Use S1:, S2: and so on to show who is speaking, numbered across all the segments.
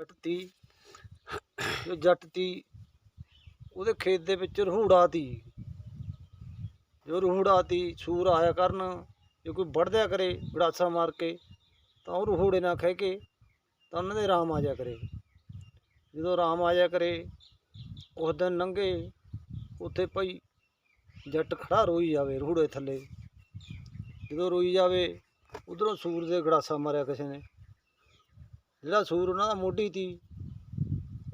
S1: ਜੱਟ ਤੀ ਜੋ ਜੱਟ ਤੀ ਉਹਦੇ ਖੇਤ ਦੇ ਵਿੱਚ ਰਹੂੜਾ ਤੀ। ਜੋ ਰਹੂੜਾ ਤੀ, ਸੂਰ ਆਇਆ ਕਰਨ, ਜੇ ਕੋਈ ਵੜਦਿਆ ਕਰੇ, ਗੜਾਸਾ ਮਾਰ ਕੇ, ਤਾਂ ਉਹ ਰਹੂੜੇ ਨਾਲ ਖਹਿ ਕੇ ਤਾਂ ਉਹਨਾਂ ਦੇ ਆਰਾਮ ਆ ਜਾ ਕਰੇ। ਜਦੋਂ ਆਰਾਮ ਆ ਜਾ ਕਰੇ, ਉਸ ਦਿਨ ਲੰਘੇ ਉੱਥੇ ਭਾਈ ਜੱਟ ਖੜਾ ਰੋਈ ਜਾਵੇ ਰਹੂੜੇ ਥੱਲੇ। ਜਦੋਂ ਰੋਈ ਜਾਵੇ, ਉਧਰੋਂ ਸੂਰ ਦੇ ਗੜਾਸਾ ਮਾਰਿਆ ਕਿਸੇ ਨੇ। ਜਿਹੜਾ ਸੂਰ ਉਹਨਾਂ ਦਾ ਮੋਢੀ ਤੀ,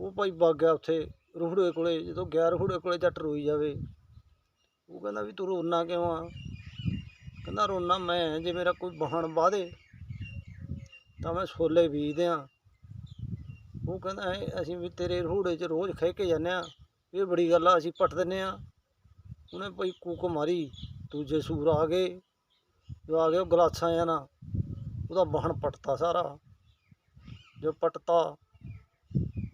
S1: ਉਹ ਭਾਈ ਵਗ ਗਿਆ ਉੱਥੇ ਰੂਹੜੇ ਕੋਲੇ, ਜਦੋਂ ਗਿਆ ਰੂਹੜੇ ਕੋਲੇ ਜੱਟ ਰੋਈ ਜਾਵੇ। ਉਹ ਕਹਿੰਦਾ ਵੀ ਤੂੰ ਰੋਣਾ ਕਿਉਂ ਆ? ਕਹਿੰਦਾ ਰੋਣਾ ਮੈਂ, ਜੇ ਮੇਰਾ ਕੋਈ ਬਹਣ ਵਾਦੇ ਤਾਂ ਮੈਂ ਛੋਲੇ ਬੀਜਦੇ ਆ। ਉਹ ਕਹਿੰਦਾ ਅਸੀਂ ਵੀ ਤੇਰੇ ਰੂਹੜੇ 'ਚ ਰੋਜ਼ ਖਹਿ ਕੇ ਜਾਂਦੇ ਆ। ਇਹ ਬੜੀ ਗੱਲ ਆ, ਅਸੀਂ ਪੱਟ ਦਿੰਨੇ ਆ। ਉਹਨੇ ਭਾਈ ਕੂਕ ਮਾਰੀ, ਦੂਜੇ ਸੂਰ ਆ ਗਏ। ਜੋ ਆ ਗਏ, ਉਹ ਗਲਾਸਾਂ ਆ ਨਾ ਉਹਦਾ ਬਹਣ ਪੱਟਤਾ ਸਾਰਾ। ਜੋ ਪੱਟਤਾ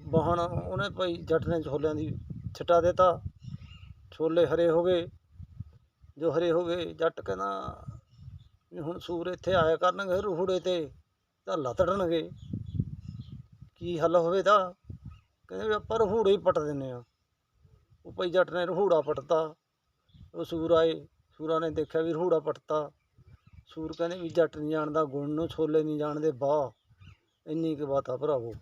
S1: ਬਹਣ ਉਹਨੇ ਭਾਈ ਜੱਟ ਨੇ ਛੋਲਿਆਂ ਦੀ ਛਟਾ ਦਿੱਤਾ। ਛੋਲੇ ਹਰੇ ਹੋ ਗਏ। ਜੋ ਹਰੇ ਹੋ ਗਏ, ਜੱਟ ਕਹਿੰਦਾ, ਵੀ ਹੁਣ ਸੂਰ ਇੱਥੇ ਆਇਆ ਕਰਨਗੇ ਰੂਹੜੇ ਤੇ ਤਾਂ ਲਤੜਨਗੇ ਕੀ ਹੱਲ ਹੋਵੇ ਤਾਂ? ਕਹਿੰਦੇ ਵੀ ਆਪਾਂ ਰੂਹੜੇ ਹੀ ਪੱਟ ਦਿੰਨੇ ਆ। ਉਹ ਭਾਈ ਜੱਟ ਨੇ ਰੂਹੜਾ ਪੱਟਤਾ। ਉਹ ਸੂਰ ਆਏ। ਸੂਰਾਂ ਨੇ ਦੇਖਿਆ ਵੀ ਰੂਹੜਾ ਪੱਟਤਾ। ਸੂਰ ਕਹਿੰਦੇ ਵੀ ਜੱਟ ਨਹੀਂ ਜਾਣਦਾ, ਗੁਣ ਨੂੰ, ਛੋਲੇ ਨਹੀਂ ਜਾਣਦੇ, ਵਾਹ। ਇੰਨੀ ਕੁ ਬਾਤ ਆ ਭਰਾਵੋ।